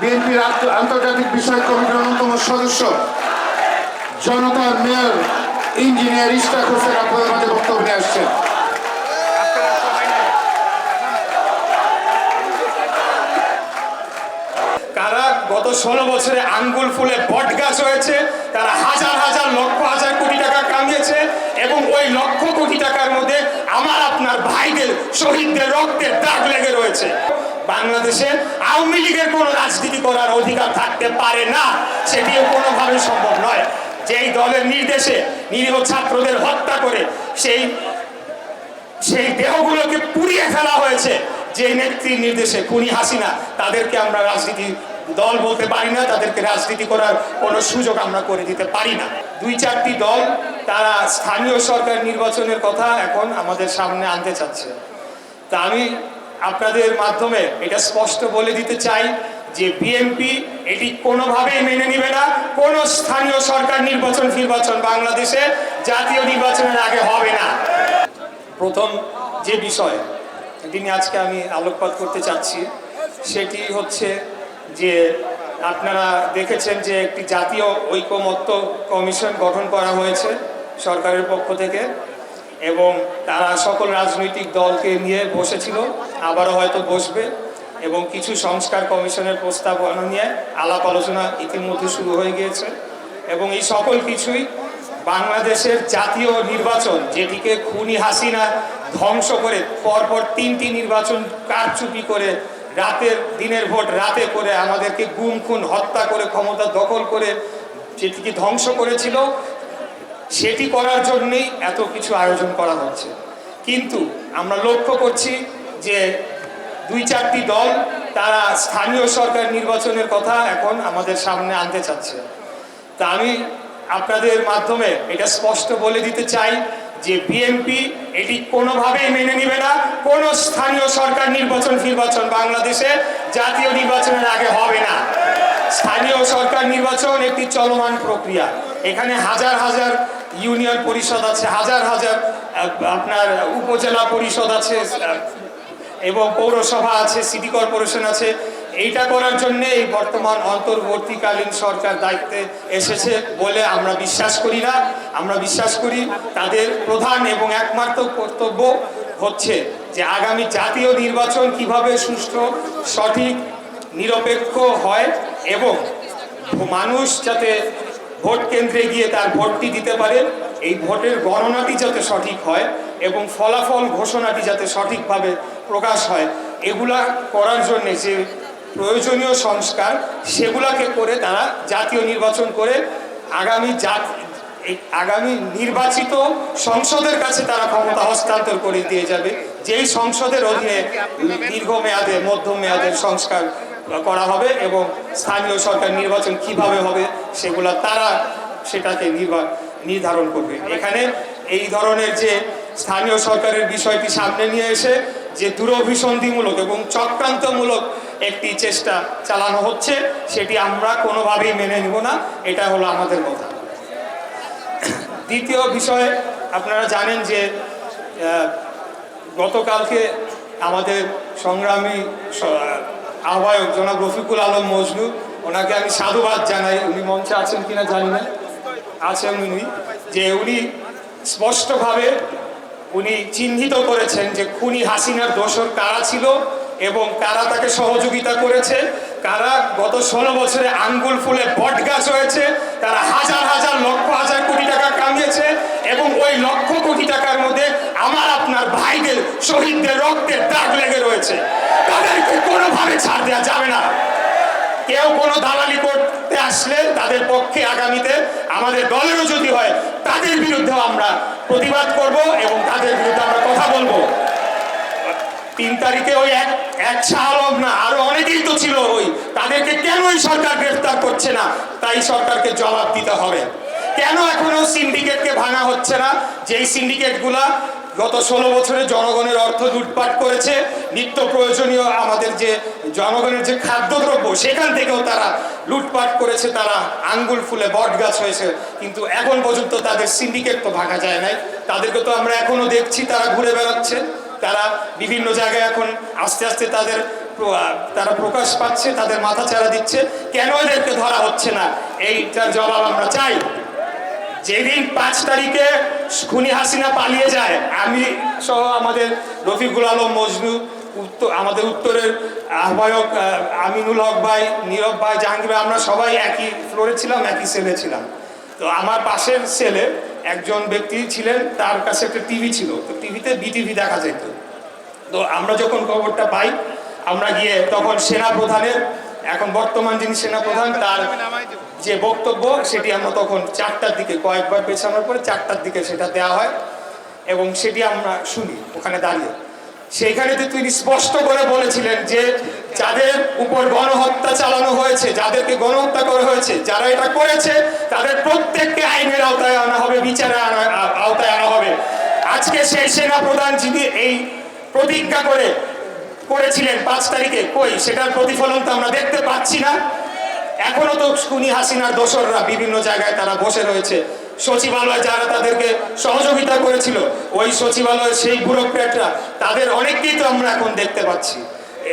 বিএনপির আন্তর্জাতিক বিষয় কমিটির অন্যতম সদস্য, জনতার মেয়র, ইঞ্জিনিয়ার ইস্তাক হোসেন আপনাদের মাঝে বক্তব্য নিয়ে আসছেন। গত ষোলো বছরে আঙ্গুল ফুলে বট গাছ হয়েছে, তারা হাজার হাজার লক্ষ হাজার কোটি টাকা কামিয়েছে এবং ওই লক্ষ কোটি টাকার মধ্যে আমার আপনার ভাইদের, শহীদদের রক্তের দাগ লেগে রয়েছে। বাংলাদেশে আওয়ামী লীগের কোনো রাজনীতি করার অধিকার থাকতে পারে না, সেটিও কোনোভাবে সম্ভব নয়। যেই দলের নির্দেশে নিরীহ ছাত্রদের হত্যা করে, সেই সেই দেহগুলোকে পুড়িয়ে ফেলা হয়েছে, যে নেত্রীর নির্দেশে খুনি হাসিনা, তাদেরকে আমরা রাজনীতি দল বলতে পারি না, তাদেরকে রাজনীতি করার কোনো সুযোগ আমরা করে দিতে পারি না। দুই চারটি দল, তারা স্থানীয় সরকার নির্বাচনের কথা এখন আমাদের সামনে আনতে চাচ্ছে। তা আমি আপনাদের মাধ্যমে এটা স্পষ্ট বলে দিতে চাই যে বিএনপি এটি কোনোভাবেই মেনে নিবে না। কোন স্থানীয় সরকার নির্বাচন নির্বাচন বাংলাদেশে জাতীয় নির্বাচনের আগে হবে না। প্রথম যে বিষয় নিয়ে আজকে আমি আলোকপাত করতে চাচ্ছি, সেটি হচ্ছে যে আপনারা দেখেছেন যে একটি জাতীয় ঐকমত্য কমিশন গঠন করা হয়েছে সরকারের পক্ষ থেকে। এবং তারা সকল রাজনৈতিক দলকে নিয়ে বসেছিল, আবারও হয়তো বসবে এবং কিছু সংস্কার কমিশনের প্রস্তাবনা নিয়ে আলাপ আলোচনা ইতিমধ্যে শুরু হয়ে গিয়েছে। এবং এই সকল কিছুই বাংলাদেশের জাতীয় নির্বাচন, যেটিকে খুনি হাসিনা ধ্বংস করে পরপর তিনটি নির্বাচন কারচুপি করে রাতের, দিনের ভোট রাতে করে আমাদেরকে গুম, খুন, হত্যা করে ক্ষমতা দখল করে যেটিকে ধ্বংস করেছিল সেটি করার জন্যেই এত কিছু আয়োজন করা হচ্ছে। কিন্তু আমরা লক্ষ্য করছি যে দুই চারটি দল তারা স্থানীয় সরকার নির্বাচনের কথা এখন আমাদের সামনে আনতে চাচ্ছে। তা আমি আপনাদের মাধ্যমে এটা স্পষ্ট বলে দিতে চাই যে বিএনপি এটি কোনোভাবেই মেনে নিবে না। কোন স্থানীয় সরকার নির্বাচন নির্বাচন বাংলাদেশে জাতীয় নির্বাচনের আগে হবে না। স্থানীয় সরকার নির্বাচন একটি চলমান প্রক্রিয়া। এখানে হাজার হাজার ইউনিয়ন পরিষদ আছে, হাজার হাজার আপনার উপজেলা পরিষদ আছে এবং পৌরসভা আছে, সিটি কর্পোরেশন আছে। এইটা করার জন্য এই বর্তমান অন্তর্বর্তীকালীন সরকার দায়িত্বে এসেছে বলে আমরা বিশ্বাস করি না। আমরা বিশ্বাস করি তাদের প্রধান এবং একমাত্র কর্তব্য হচ্ছে যে আগামী জাতীয় নির্বাচন কীভাবে সুষ্ঠু, সঠিক, নিরপেক্ষ হয় এবং মানুষ যাতে ভোট কেন্দ্রে গিয়ে তার ভোটটি দিতে পারে এই ভোটের গণনাটি যাতে সঠিক হয় এবং ফলাফল ঘোষণাটি যাতে সঠিকভাবে প্রকাশ হয়, এগুলা করার জন্যে যে প্রয়োজনীয় সংস্কার, সেগুলাকে করে তারা জাতীয় নির্বাচন করে আগামী আগামী নির্বাচিত সংসদের কাছে তারা ক্ষমতা হস্তান্তর করে দিয়ে যাবে। যেই সংসদের অধীনে দীর্ঘমেয়াদে মধ্যমেয়াদের সংস্কার করা হবে এবং স্থানীয় সরকার নির্বাচন কীভাবে হবে সেগুলা তারা সেটাকে নির্ধারণ করবে। এখানে এই ধরনের যে স্থানীয় সরকারের বিষয়টি সামনে নিয়ে এসে যে দূরভিসন্ধিমূলক এবং চক্রান্তমূলক একটি চেষ্টা চালানো হচ্ছে, সেটি আমরা কোনোভাবেই মেনে নিব না। এটা হলো আমাদের কথা দ্বিতীয় বিষয়ে, আপনারা জানেন যে গতকালকে আমাদের সংগ্রামী আহ্বায়ক জনাব রফিকুল আলম মজনু ওনাকে আমি সাধুবাদ জানাই। উনি মঞ্চে আছেন কিনা জানি না। আছেন উনি। যে উনি স্পষ্টভাবে উনি চিহ্নিত করেছেন যে খুনি হাসিনার দোষর কারা ছিল এবং কারা তাকে সহযোগিতা করেছে। কারা গত ষোলো বছরে আঙ্গুল ফুলে বট গাছ হয়েছে, তারা হাজার হাজার লক্ষ হাজার কোটি টাকা কামিয়েছে এবং ওই লক্ষ কোটি টাকার মধ্যে আমার আপনার ভাইদের, শহীদদের রক্তের দাগ লেগে রয়েছে। তাদেরকে কোনোভাবে ছাড় দেওয়া যাবে না। কেউ কোনো দালালি করতে আসলে তাদের পক্ষে আগামীতে আমাদের দলেরও যদি হয়, তাদের বিরুদ্ধেও আমরা প্রতিবাদ করব এবং তাদের বিরুদ্ধে আমরা কথা বলব। তিন তারিখে ওই এক এক শাহ না, আরও অনেকেই তো ছিল ওই, তাদেরকে কেন এই সরকার গ্রেফতার করছে না? তাই সরকারকে জবাব দিতে হবে। কেন এখনও সিন্ডিকেটকে ভাঙা হচ্ছে না? যেই সিন্ডিকেটগুলা গত ষোলো বছরে জনগণের অর্থ লুটপাট করেছে। নিত্য প্রয়োজনীয় আমাদের যে জনগণের যে খাদ্যদ্রব্য, সেখান থেকেও তারা লুটপাট করেছে, তারা আঙ্গুল ফুলে বট গাছ হয়েছে। কিন্তু এখন পর্যন্ত তাদের সিন্ডিকেট তো ভাঙা যায় নাই। তাদেরকে তো আমরা এখনও দেখছি, তারা ঘুরে বেড়াচ্ছে। তারা বিভিন্ন জায়গায় এখন আস্তে আস্তে তাদের তারা প্রকাশ পাচ্ছে, তাদের মাথা চারা দিচ্ছে। কেন এদেরকে ধরা হচ্ছে না? এইটার জবাব আমরা চাই। যেদিন পাঁচ তারিখে খুনি হাসিনা পালিয়ে যায়, আমি সহ আমাদের রফিকুল আলম, মজনু, উত্তর, আমাদের উত্তরের আহ্বায়ক আমিনুল হক ভাই, নীরব ভাই, জাহাঙ্গীর ভাই, আমরা সবাই একই ফ্লোরে ছিলাম, একই সেলে ছিলাম। তো আমার পাশের সেলে একজন ব্যক্তি ছিলেন, তার কাছে একটা টিভি ছিল, তো টিভিতে বিটিভি দেখা যেত। তো আমরা যখন খবরটা পাই, আমরা গিয়ে তখন সেনা প্রধানের এখন বর্তমান যিনি সেনা প্রধান তার যে বক্তব্য সেটি আমরা তখন চারটার দিকে কয়েকবার পেছানোর পরে চারটার দিকে সেটা দেওয়া হয় এবং সেটি আমরা শুনি ওখানে দাঁড়িয়ে। সেইখানে তো তিনি স্পষ্ট করে বলেছিলেন যে যাদের উপর গণহত্যা চালানো হয়েছে যাদেরকে গণহত্যা করা হয়েছে যারা এটা করেছে তাদের প্রত্যেককে আইনের আওতায় আনা হবে বিচারে আনা- আওতায় আনা হবে। আজকে সেই সেনা প্রধান যিনি এই প্রতিজ্ঞা করে করেছিলেন পাঁচ তারিখে, কই, সেটার প্রতিফলন তো আমরা দেখতে পাচ্ছি না। এখনও তো খুনি হাসিনার দোসররা বিভিন্ন জায়গায় তারা বসে রয়েছে। সচিবালয় যারা তাদেরকে সহযোগিতা করেছিল, ওই সচিবালয়ের সেই ব্যুরোক্র্যাটরা, তাদের অনেককেই তো আমরা এখন দেখতে পাচ্ছি।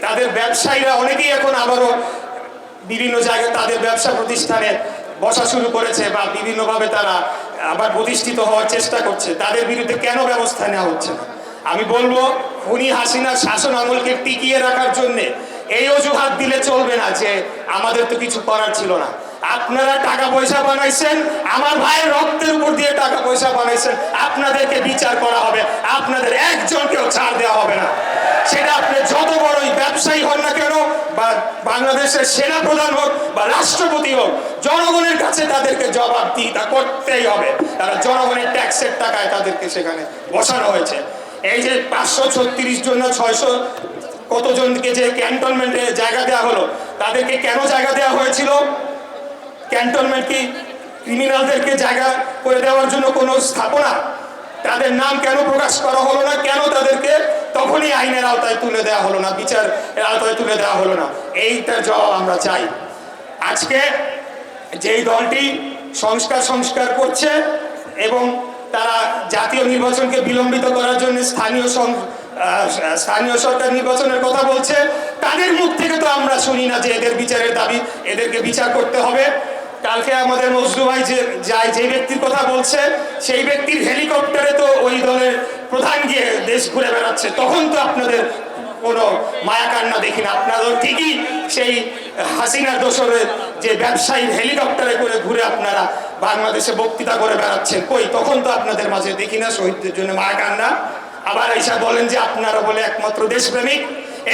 তাদের ব্যবসায়ীরা অনেকেই এখন আবারও বিভিন্ন জায়গায় তাদের ব্যবসা প্রতিষ্ঠানে বসা শুরু করেছে বা বিভিন্নভাবে তারা আবার প্রতিষ্ঠিত হওয়ার চেষ্টা করছে। তাদের বিরুদ্ধে কেন ব্যবস্থা নেওয়া হচ্ছে না? আমি বলব খুনি হাসিনার শাসন আমলকে টিকিয়ে রাখার জন্যে এই অজুহাত দিলে চলবে না যে আমাদের তো কিছু করার ছিল না। আপনারা টাকা পয়সা বানাইছেন, আমার ভাইয়ের রক্তের উপর দিয়ে টাকা পয়সা বানাইছেন, আপনাদেরকে বিচার করা হবে, আপনাদের একজনকেও ছাড় দেওয়া হবে না। সেটা আপনি যত বড়ই ব্যবসায়ী হন না কেন, বা বাংলাদেশের সেনা প্রধান হোক বা রাষ্ট্রপতি হোক, জনগণের কাছে তাদেরকে জবাব তা করতেই হবে। তারা জনগণের ট্যাক্সের টাকায় তাদেরকে সেখানে বসানো হয়েছে। এই যে পাঁচশো ছত্রিশ জন ছয়শো কতজনকে যে ক্যান্টনমেন্টে জায়গা দেওয়া হলো, তাদেরকে কেন জায়গা দেওয়া হয়েছিল? ক্যান্টনমেন্ট কি ক্রিমিনালদেরকে জায়গা করে দেওয়ার জন্য কোনো স্থাপনা? তাদের নাম কেন প্রকাশ করা হলো না? কেন তাদেরকে তখনই আইনের আওতায় তুলে দেওয়া হলো না? বিচার আওতায় তুলে দেওয়া হলো না? এইটার জবাব আমরা চাই। আজকে যেই দলটি সংস্কার সংস্কার করছে এবং তারা জাতীয় নির্বাচনকে বিলম্বিত করার জন্য স্থানীয় স্থানীয় সরকার নির্বাচনের কথা বলছে। তাদের মুখ থেকে তো আমরা শুনি না যে এদের বিচারের দাবি, এদেরকে বিচার করতে হবে। কালকে আমাদের মজরু ভাই যে যায় যে ব্যক্তির কথা বলছে, সেই ব্যক্তির হেলিকপ্টারে তো ওই দলের প্রধান গিয়ে দেশ ঘুরে বেড়াচ্ছে। তখন তো আপনাদের কোনো মায়া কান্না দেখি না। আপনারা ঠিকই সেই হাসিনা দোসরের যে ব্যবসায়ী হেলিকপ্টারে করে ঘুরে আপনারা বাংলাদেশে বক্তৃতা করে বেড়াচ্ছেন। কই, তখন তো আপনাদের মাঝে দেখি না শহীদদের জন্য মায়া কান্না। আবার এইসব বলেন যে আপনারা বলে একমাত্র দেশপ্রেমিক।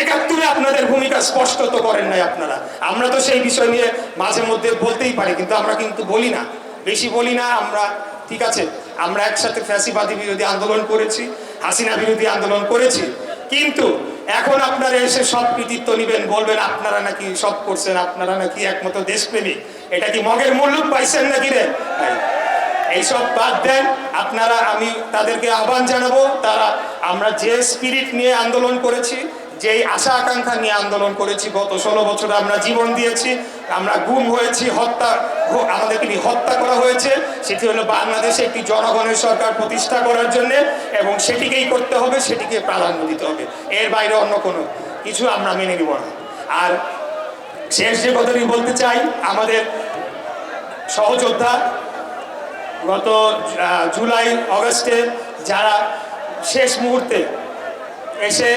একাত্তরে আপনাদের ভূমিকা স্পষ্ট তো করেন নাই আপনারা। আমরা তো সেই বিষয় নিয়ে মাঝে মধ্যে বলতেই পারি, কিন্তু আমরা কিন্তু বলি না। বেশি বলি না, আমরা, ঠিক আছে, আমরা একসাথে ফ্যাসিবাদী বিরোধী আন্দোলন করেছি, হাসিনা বিরোধী আন্দোলন করেছি। কিন্তু এখন আপনারা এসে সব কৃতিত্ব নেবেন, বলবেন আপনারা নাকি সব করছেন, আপনারা নাকি একমাত্র দেশপ্রেমিক। এটা কি মগের মূল্য পাইছেন নাকি রে? এইসব বাদ দেন। আপনারা, আমি তাদেরকে আহ্বান জানাব, তারা, আমরা যে স্পিরিট নিয়ে আন্দোলন করেছি, যেই আশা আকাঙ্ক্ষা নিয়ে আন্দোলন করেছি, গত ষোলো বছরে আমরা জীবন দিয়েছি, আমরা গুম হয়েছি, হত্যা আমাদেরকে হত্যা করা হয়েছে। সেটি হলো বাংলাদেশে একটি জনগণের সরকার প্রতিষ্ঠা করার জন্য, এবং সেটিকেই করতে হবে, সেটিকে প্রাধান্য দিতে হবে। এর বাইরে অন্য কোনো কিছু আমরা মেনে নিব না। আর শেষ যে কথাটি বলতে চাই, আমাদের সহযোদ্ধা গত জুলাই, অগস্টে যারা শেষ মুহূর্তে এসে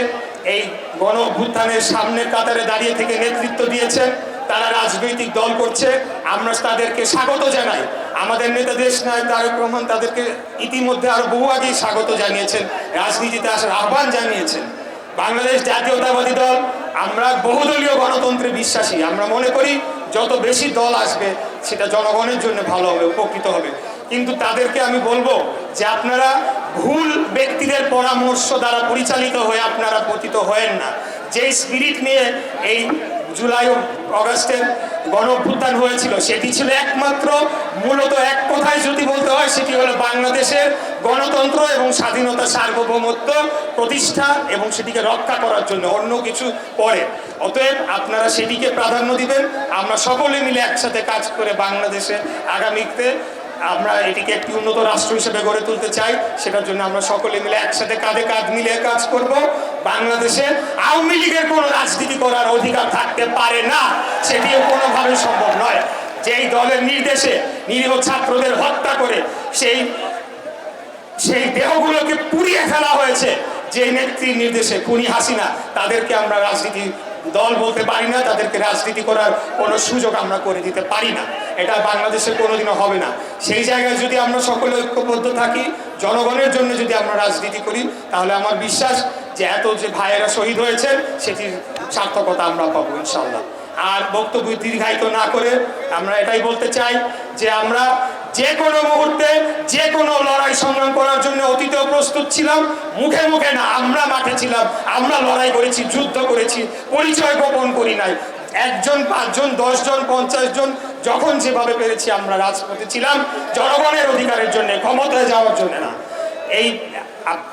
এই গণ অভ্যুত্থানের সামনের কাতারে দাঁড়িয়ে থেকে নেতৃত্ব দিয়েছেন তারা রাজনৈতিক দল করছে, আমরা তাদেরকে স্বাগত জানাই। আমাদের নেতা দেশ নায়ক তারেক রহমান তাদেরকে ইতিমধ্যে আরও বহু আগেই স্বাগত জানিয়েছেন, রাজনীতিতে আসার আহ্বান জানিয়েছেন। বাংলাদেশ জাতীয়তাবাদী দল, আমরা বহুদলীয় গণতন্ত্রে বিশ্বাসী, আমরা মনে করি যত বেশি দল আসবে সেটা জনগণের জন্য ভালো হবে, উপকৃত হবে। কিন্তু তাদেরকে আমি বলব যে আপনারা ভুল ব্যক্তিদের পরামর্শ দ্বারা পরিচালিত হয়ে আপনারা পতিত হয়েন না। যে স্পিরিট নিয়ে এই জুলাই ও অগাস্টের গণঅভ্যুত্থান হয়েছিল। সেটি ছিল একমাত্র, মূলত এক কথায় যদি বলতে হয়, সেটি হলো বাংলাদেশের গণতন্ত্র এবং স্বাধীনতা সার্বভৌমত্ব প্রতিষ্ঠা এবং সেটিকে রক্ষা করার জন্য অন্য কিছু পরে। অতএব আপনারা সেটিকে প্রাধান্য দিবেন। আমরা সকলে মিলে একসাথে কাজ করে বাংলাদেশে আগামীতে আমরা এটিকে একটি উন্নত রাষ্ট্র হিসেবে গড়ে তুলতে চাই। সেটার জন্য আমরা সকলে মিলে একসাথে কাঁধে কাঁধ মিলিয়ে কাজ করব। বাংলাদেশে আওয়ামী লীগের কোনো রাজনীতি করার অধিকার থাকতে পারে না। সেটিও কোনোভাবে সম্ভব নয়। যেই দলের নির্দেশে নিরীহ ছাত্রদের হত্যা করে সেই সেই দেহগুলোকে পুড়িয়ে ফেলা হয়েছে যে নেত্রীর নির্দেশে খুনি হাসিনা, তাদেরকে আমরা রাজনীতি দল বলতে পারি না, তাদেরকে রাজনীতি করার কোনো সুযোগ আমরা করে দিতে পারি না। এটা বাংলাদেশে কোনোদিনও হবে না। সেই জায়গায় যদি আমরা সকলে ঐক্যবদ্ধ থাকি, জনগণের জন্য যদি আমরা রাজনীতি করি, তাহলে আমার বিশ্বাস যে এত যে ভাইয়েরা শহীদ হয়েছেন, সেটির সার্থকতা আমরা পাবো ইনশাল্লাহ আর বক্তব্য দীর্ঘায়িত না করে আমরা এটাই বলতে চাই যে আমরা যে কোনো মুহূর্তে যে কোনো লড়াই সংগ্রাম করার জন্য অতীতেও প্রস্তুত ছিলাম। মুখে মুখে না, আমরা মাঠে ছিলাম। আমরা লড়াই করেছি, যুদ্ধ করেছি, পরিচয় গোপন করি নাই। একজন, পাঁচজন, দশজন পঞ্চাশ জন যখন যেভাবে পেরেছি আমরা রাজপথে ছিলাম, জনগণের অধিকারের জন্য, ক্ষমতায় যাওয়ার জন্য না। এই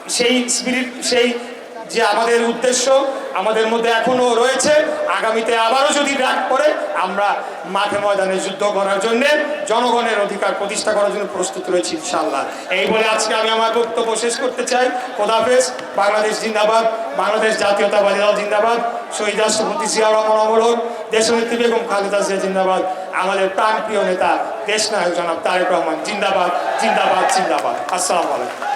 সেই স্পিরিট সেই যে আমাদের উদ্দেশ্য আমাদের মধ্যে এখনও রয়েছে। আগামীতে আবারও যদি ডাক পড়ে, আমরা মাঠে ময়দানে যুদ্ধ করার জন্য জনগণের অধিকার প্রতিষ্ঠা করার জন্য প্রস্তুত রয়েছি ইনশাল্লাহ এই বলে আজকে আমি আমার বক্তব্য শেষ করতে চাই। খোদাফেজ বাংলাদেশ জিন্দাবাদ, বাংলাদেশ জাতীয়তাবাদী জিন্দাবাদ, শহীদ রাষ্ট্রপতি জিয়া রহমান অমর হোক, দেশনেত্রী বেগম খালেদা জিয়া জিন্দাবাদ, আমাদের প্রাণপ্রিয় নেতা দেশ নায়ক জনাব তারেক রহমান, জিন্দাবাদ জিন্দাবাদ জিন্দাবাদ। আসসালামু আলাইকুম।